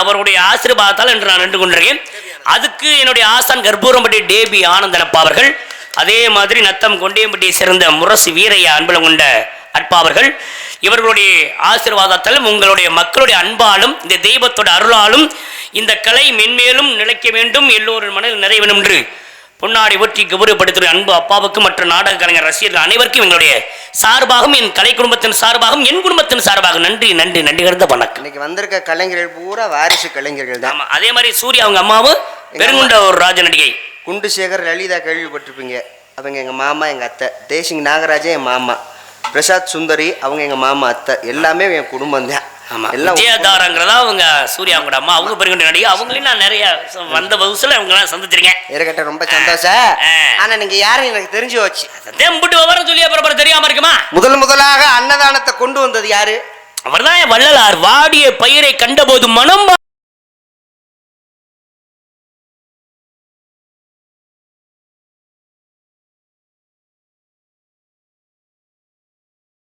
அவருடைய ஆசீர்வாதத்தால் என்று நான் நின்று கொண்டிருக்கேன். அதுக்கு என்னுடைய ஆசான் கர்ப்பூரம்பட்டி டேபி ஆனந்தனப்பா அவர்கள் அதே மாதிரி நத்தம் கொண்டியம்பட்டியை சேர்ந்த முரசு வீரையா அன்பலம் கொண்ட அற்பாவர்கள் இவர்களுடைய ஆசீர்வாதத்தாலும் உங்களுடைய மக்களுடைய அன்பாலும் இந்த தெய்வத்தோட அருளாலும் இந்த கலை மென்மேலும் நிலைக்க வேண்டும் எல்லோரின் மனதில் நிறைவேணும் என்று பொன்னாடி ஒற்றி கௌரவப்படுத்துகிற அன்பு அப்பாவுக்கும் மற்ற நாடக கலைஞர் ரசிகர்கள் அனைவருக்கும் எங்களுடைய சார்பாகவும் என் கலை குடும்பத்தின் சார்பாகவும் என் குடும்பத்தின் சார்பாக நன்றி நன்றி நன்றி கருந்த வணக்கம். இன்னைக்கு வந்திருக்க கலைஞர்கள் பூரா வாரிசு கலைஞர்கள் தான் அதே மாதிரி சூர்யா அவங்க அம்மாவும் பெருங்குண்ட ஒரு ராஜ நடிகை குண்டு சேகர் லலிதா கேள்விப்பட்டிருப்பீங்க. அவங்க எங்க மாமா எங்க அத்தை. தேசிங் நாகராஜன் என் மாமா. பிரசாத் சுந்தரி அவங்க எங்க மாமா அத்தை. எல்லாமே என் குடும்பம் தான் ஆமா. எல்லாம் விஜயதாரங்கிறதா அவங்க சூர்யா அவங்களோட அம்மா. அவங்க பெருங்குண்ட நடிகை. அவங்களையும் நான் நிறைய ச- வந்த வகுசுல அவங்களாம் சந்திச்சிருக்கேன். ரொம்ப சந்தோஷம் ஆ. ஆனா நீங்க யாரும் எனக்கு தெரிஞ்சு வச்சு தேம்பிட்டு விவரம் சொல்லி அப்புறம் அப்புறம் தெரியாம இருக்குமா? முதல் முதலாக அன்னதானத்தை கொண்டு வந்தது யாரு? அவர்தான் வள்ளலார். வாடிய பயிரை கண்டபோது மனம்